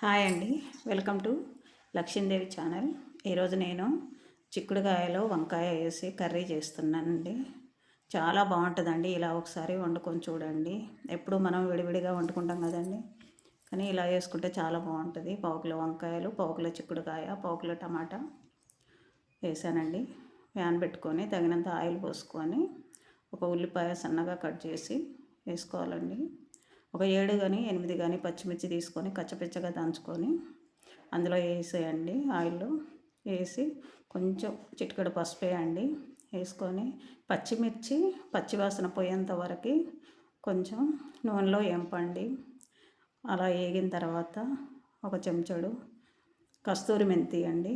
Hi అండి. Welcome to Lakshmidevi channel. ఈరోజు నేను చిక్కుడుకాయలో వంకాయ వేసి కర్రీ చేస్తున్నానండి. చాలా బాగుంటుందండి. ఇలా ఒకసారి వండుకొని చూడండి. ఎప్పుడు మనం విడివిడిగా వండుకుంటాం కదండి. కానీ ఇలా వేసుకుంటే చాలా బాగుంటుంది. పావుకిలో వంకాయలు పావుకిలో చిక్కుడుకాయ పావుకిలో టమాటా వేసానండి. ఫ్యాన్ పెట్టుకొని తగినంత ఆయిల్ పోసుకొని ఒక ఉల్లిపాయ సన్నగా కట్ చేసి వేసుకోవాలండి. ఒక ఏడు కానీ ఎనిమిది కానీ పచ్చిమిర్చి తీసుకొని కచ్చపిచ్చగా దంచుకొని అందులో వేసేయండి ఆయిల్లో. వేసి కొంచెం చిటికెడు పసుపు వేయండి. వేసుకొని పచ్చిమిర్చి పచ్చివాసన పోయేంత వరకు కొంచెం నూనెలో ఎంపండి అలా వేగిన తర్వాత ఒక చెంచాడు కస్తూరి మెంతి అండి.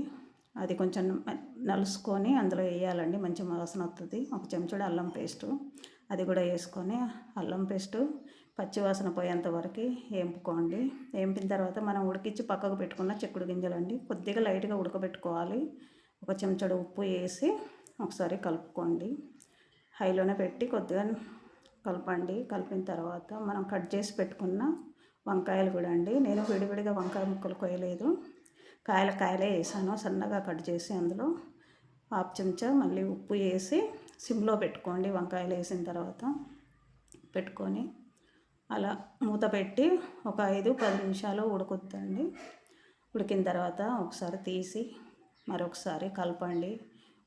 అది కొంచెం నలుసుకొని అందులో వేయాలండి మంచి వాసన వస్తుంది ఒక చెంచాడు అల్లం పేస్టు అది కూడా వేసుకొని అల్లం పేస్టు పచ్చివాసన పోయేంత వరకు వేంపుకోండి. వేంపిన తర్వాత మనం ఉడికించి పక్కకు పెట్టుకున్న చిక్కుడు గింజలు అండి కొద్దిగా లైట్గా ఉడకబెట్టుకోవాలి. ఒక చెంచాడు ఉప్పు వేసి ఒకసారి కలుపుకోండి. హైలోనే పెట్టి కొద్దిగా కలపండి. కలిపిన తర్వాత మనం కట్ చేసి పెట్టుకున్న వంకాయలు కూడా అండి. నేను విడివిడిగా వంకాయ ముక్కలు కొయ్యలేదు కాయల కాయలే వేసాను సన్నగా కట్ చేసి అందులో హాఫ్ చెంచా మళ్ళీ ఉప్పు వేసి సిమ్లో పెట్టుకోండి వంకాయలు వేసిన తర్వాత పెట్టుకొని అలా మూత పెట్టి ఒక ఐదు పది నిమిషాలు ఉడుకుద్దండి. ఉడికిన తర్వాత ఒకసారి తీసి మరొకసారి కలపండి.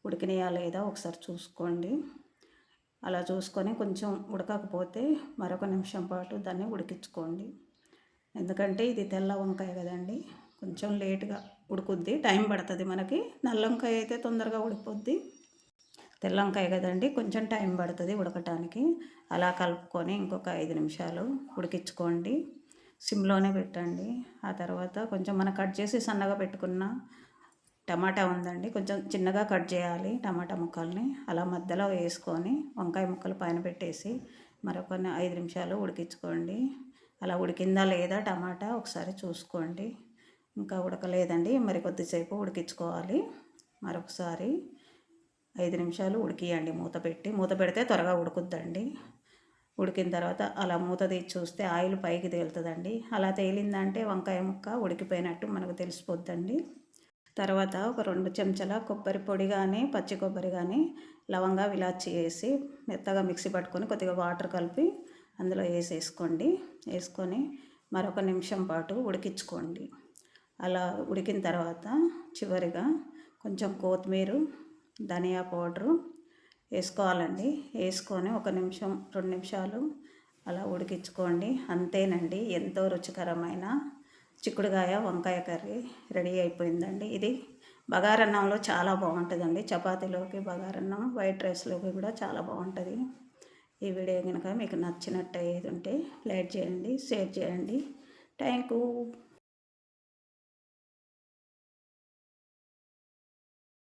ఉడికినాయా లేదా ఒకసారి చూసుకోండి. అలా చూసుకొని కొంచెం ఉడకకపోతే మరొక నిమిషం పాటు దాన్ని ఉడికించుకోండి. ఎందుకంటే ఇది తెల్ల వంకాయ కదండి. కొంచెం లేట్గా ఉడుకుద్ది. టైం పడుతుంది మనకి. నల్ల వంకాయ అయితే తొందరగా ఉడిపోద్ది. తెల్లంకాయ కదండి కొంచెం టైం పడుతుంది ఉడకటానికి. అలా కలుపుకొని ఇంకొక ఐదు నిమిషాలు ఉడికించుకోండి. సిమ్లోనే పెట్టండి. ఆ తర్వాత కొంచెం మనం కట్ చేసి సన్నగా పెట్టుకున్న టమాటా ఉందండి కొంచెం చిన్నగా కట్ చేయాలి టమాటా ముక్కల్ని. అలా మధ్యలో వేసుకొని వంకాయ ముక్కలు పైన పెట్టేసి మరొక ఐదు నిమిషాలు ఉడికించుకోండి. అలా ఉడికిందా లేదా టమాటా ఒకసారి చూసుకోండి. ఇంకా ఉడకలేదండి. మరి కొద్దిసేపు ఉడికించుకోవాలి. మరొకసారి ఐదు నిమిషాలు ఉడికియండి మూత పెట్టి. మూత పెడితే త్వరగా ఉడుకుద్దండి. ఉడికిన తర్వాత అలా మూత తీసి చూస్తే ఆయిల్ పైకి తేలుతుందండి. అలా తేలిందంటే వంకాయ ముక్క ఉడికిపోయినట్టు మనకు తెలిసిపోద్దండి. తర్వాత ఒక రెండు చెంచాల కొబ్బరి పొడి కానీ పచ్చి కొబ్బరి కానీ లవంగా విలాచి వేసి మెత్తగా మిక్సీ పట్టుకొని కొద్దిగా వాటర్ కలిపి అందులో వేసేసుకోండి. వేసుకొని మరొక నిమిషం పాటు ఉడికించుకోండి. అలా ఉడికిన తర్వాత చివరిగా కొంచెం కొత్తిమీర ధనియా పౌడరు వేసుకోవాలండి. వేసుకొని ఒక నిమిషం రెండు నిమిషాలు అలా ఉడికించుకోండి. అంతేనండి ఎంతో రుచికరమైన చిక్కుడుకాయ వంకాయ కర్రీ రెడీ అయిపోయిందండి. ఇది బగారన్నంలో చాలా బాగుంటుందండి. చపాతీలోకి బగారన్నం వైట్ రైస్లోకి కూడా చాలా బాగుంటుంది. ఈ వీడియో కనుక మీకు నచ్చినట్టు అయ్యేది ఉంటే లైక్ చేయండి షేర్ చేయండి. Thank you.